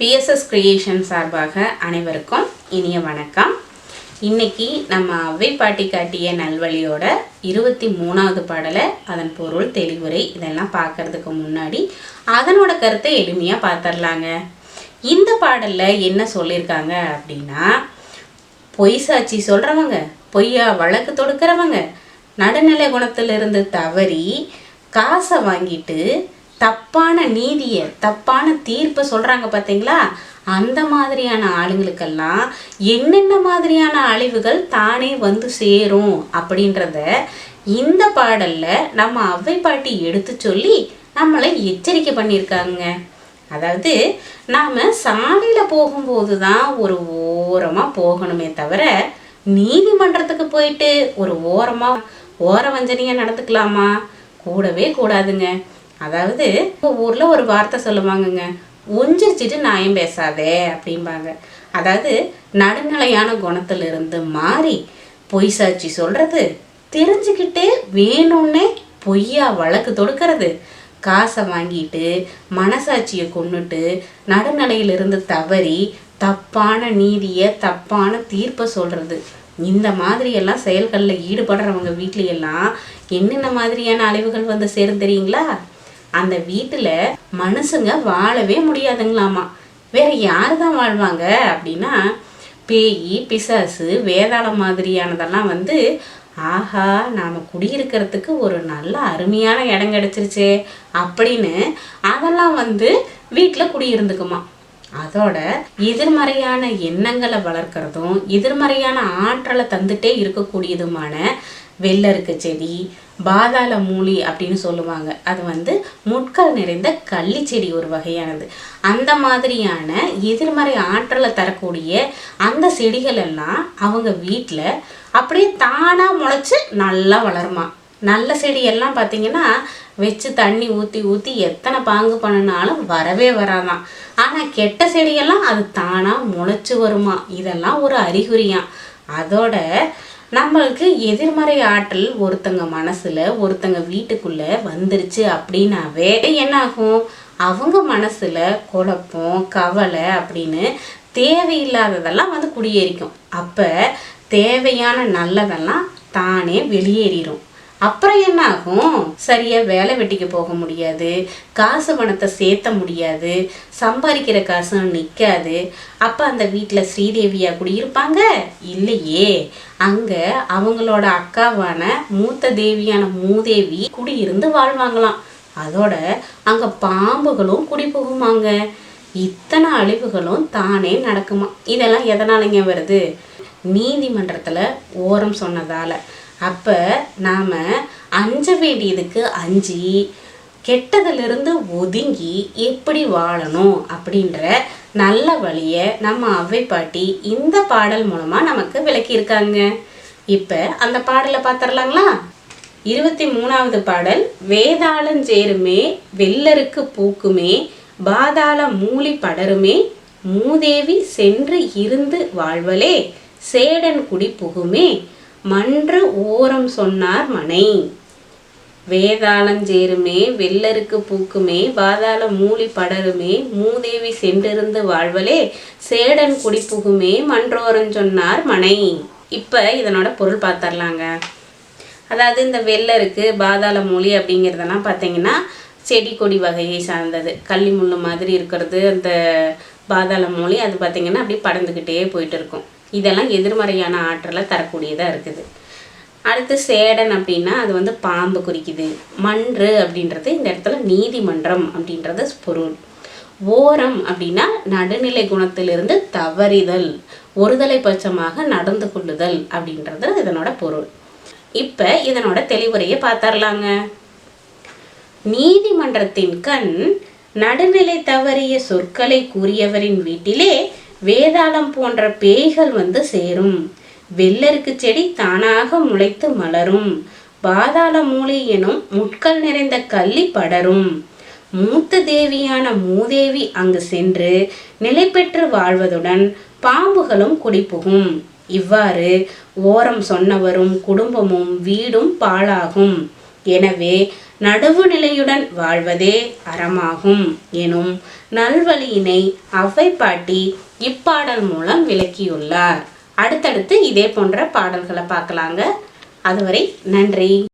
BSS creation சார்பாக அனைவருக்கும் இனிய வணக்கம். இன்னைக்கு நம்ம அவை பாட்டி காட்டிய நல்வழியோட இருபத்தி மூணாவது பாடலை அதன் பொருள் தெளிவுரை இதெல்லாம் பார்க்கறதுக்கு முன்னாடி அதனோட கருத்தை எளிமையாக பார்த்துடலாங்க இந்த பாடலில் என்ன சொல்லியிருக்காங்க அப்படின்னா பொய் சாட்சி சொல்கிறவங்க பொய்யா வழக்கு தொடுக்கிறவங்க நடுநிலை குணத்திலிருந்து தவறி காசை வாங்கிட்டு தப்பான நீதியை தப்பான தீர்ப்பை சொல்கிறாங்க பார்த்தீங்களா அந்த மாதிரியான ஆளுங்களுக்கெல்லாம் என்னென்ன மாதிரியான அழிவுகள் தானே வந்து சேரும் அப்படின்றத இந்த பாடலில் நம்ம அவ்வை பாட்டி எடுத்து சொல்லி நம்மளை எச்சரிக்கை பண்ணியிருக்காங்க. அதாவது நாம் சாலையில் போகும்போது தான் ஒரு ஓரமாக போகணுமே தவிர நீதிமன்றத்துக்கு போயிட்டு ஒரு ஓரமாக ஓர வஞ்சனையாக நடந்துக்கலாமா? கூடவே கூடாதுங்க. அதாவது ஊரில் ஒரு வார்த்தை சொல்லுவாங்கங்க ஒஞ்சிரிச்சிட்டு நியாயம் பேசாதே அப்படிம்பாங்க. அதாவது நடுநிலையான குணத்திலிருந்து மாறி பொய் சாட்சி சொல்கிறது தெரிஞ்சுக்கிட்டே வேணும்னே பொய்யா வழக்கு தொடுக்கிறது காசை வாங்கிட்டு மனசாட்சியை கொண்டுட்டு நடுநிலையிலிருந்து தவறி தப்பான நீதியை தப்பான தீர்ப்பை சொல்கிறது இந்த மாதிரியெல்லாம் செயல்களில் ஈடுபடுறவங்க வீட்லையெல்லாம் என்னென்ன மாதிரியான அழிவுகள் வந்து சேரும் தெரியுங்களா? அந்த வீட்டில் மனுஷங்க வாழவே முடியாதுங்களாமா. வேற யாரு தான் வாழ்வாங்க? அப்படின்னா பேய் பிசாசு வேதாளம் மாதிரியானதெல்லாம் வந்து ஆஹா நாம் குடியிருக்கிறதுக்கு ஒரு நல்ல அருமையான இடம் கிடச்சிருச்சே அப்படின்னு அதெல்லாம் வந்து வீட்டில் குடியிருந்துக்குமா. அதோட எதிர்மறையான எண்ணங்களை வளர்க்குறதும் எதிர்மறையான ஆற்றலை தந்துட்டே இருக்கக்கூடியதுமான வெள்ளருக்கு செடி பாதாள மூலி அப்படின்னு சொல்லுவாங்க. அது வந்து முட்கள் நிறைந்த கள்ளி செடி ஒரு வகையானது. அந்த மாதிரியான எதிர்மறை ஆற்றலை தரக்கூடிய அந்த செடிகள் எல்லாம் அவங்க வீட்டில் அப்படியே தானாக முளைச்சி நல்லா வளருமா? நல்ல செடியெல்லாம் பார்த்தீங்கன்னா வச்சு தண்ணி ஊற்றி ஊற்றி எத்தனை பாங்கு பண்ணினாலும் வரவே வராதான் ஆனால் கெட்ட செடியெல்லாம் அது தானாக முளைச்சி வருமா? இதெல்லாம் ஒரு அறிகுறியாம். அதோட நம்மளுக்கு எதிர்மறை ஆற்றல் ஒருத்தங்க மனசுல ஒருத்தங்க வீட்டுக்குள்ள வந்துருச்சு அப்படின்னாவே என்ன ஆகும் அவங்க மனசுல குழப்பம் கவலை அப்படின்னு தேவையில்லாததெல்லாம் வந்து குடியேறிக்கும். அப்ப தேவையான நல்லதெல்லாம் தானே வெளியேறிடும் அப்புறம் என்ன ஆகும் சரியா வேலை வெட்டிக்கு போக முடியாது. காசு பணத்தை சேர்த்த முடியாது. சம்பாதிக்கிற காசும் நிற்காது அப்போ அந்த வீட்டில் ஸ்ரீதேவியாக குடியிருப்பாங்க இல்லையே. அங்கே அவங்களோட அக்காவான மூத்த தேவியான மூதேவி குடியிருந்து வாழ்வாங்களாம். அதோட அங்கே பாம்புகளும் குடி போகுமாங்க. இத்தனை அழிவுகளும் தானே நடக்குமா இதெல்லாம் எதனாலங்க வருது? நீதிமன்றத்தில் ஓரம் சொன்னதால. அப்போ நாம் அஞ்ச வேண்டியதுக்கு அஞ்சு கெட்டதிலிருந்து ஒதுங்கி எப்படி வாழணும் அப்படின்ற நல்ல வழியை நம்ம அவ்வை பாட்டி இந்த பாடல் மூலமாக நமக்கு விளக்கியிருக்காங்க. இப்போ அந்த பாடலை பார்த்துடலாங்களா இருபத்தி மூணாவது பாடல் வேதாளஞ்சேருமே வெள்ளருக்கு பூக்குமே பாதாள மூலி படருமே மூதேவி சென்று இருந்து வாழ்வலே சேடன் குடி புகுமே மன்று ஓரம் சொன்னார் மனை. வேதாளஞ்சேருமே வெள்ளருக்கு பூக்குமே பாதாள மூலி படருமே மூதேவி சென்றிருந்து வாழ்வலே சேடன் குடிப்புகுமே மன்றோரம் சொன்னார் மனை. இப்போ இதனோட பொருள் பார்த்துடலாங்க அதாவது இந்த வெள்ளருக்கு பாதாள மூலி அப்படிங்கிறதெல்லாம் பார்த்தீங்கன்னா செடி கொடி வகையை சார்ந்தது. கள்ளி முள்ளு மாதிரி இருக்கிறது அந்த பாதாள மூலி அது பார்த்திங்கன்னா அப்படியே படர்ந்துக்கிட்டே போயிட்டு இருக்கும். இதெல்லாம் எதிர்மறையான ஆற்றலை தரக்கூடியதாக இருக்குது. அடுத்து சேடன் அப்படின்னா அது வந்து பாம்பு குறிக்குது. மன்று அப்படின்றது இந்த இடத்துல நீதிமன்றம் அப்படின்றது பொருள். ஓரம் அப்படின்னா நடுநிலை குணத்திலிருந்து தவறிதல் ஒருதலை பட்சமாக நடந்து கொள்ளுதல் அப்படின்றது இதனோட பொருள். இப்போ இதனோட தெளிவுரையை பார்த்தரலாங்க நீதிமன்றத்தின் கண் நடுநிலை தவறிய சொற்களை கூறியவரின் வீட்டிலே வேதாளம் போன்ற பேய்கள் வந்து சேரும். வெள்ளருக்கு செடி தானாக முளைத்து மலரும். பாதாள மூளை எனும் முட்கள் நிறைந்த கள்ளி படரும். மூத்த தேவியான மூதேவி அங்கு சென்று நிலை பெற்று வாழ்வதுடன் பாம்புகளும் குடிபுகும். இவ்வாறு ஓரம் சொன்னவரும் குடும்பமும் வீடும் பாழாகும். எனவே நடுவுநிலையுடன் வாழ்வதே அறமாகும். எனும் நல்வழியினை அவ்வை பாட்டி இப்பாடல் மூலம் விளக்கியுள்ளார். அடுத்தடுத்து இதே போன்ற பாடல்களை பார்க்கலாங்க. அதுவரை நன்றி.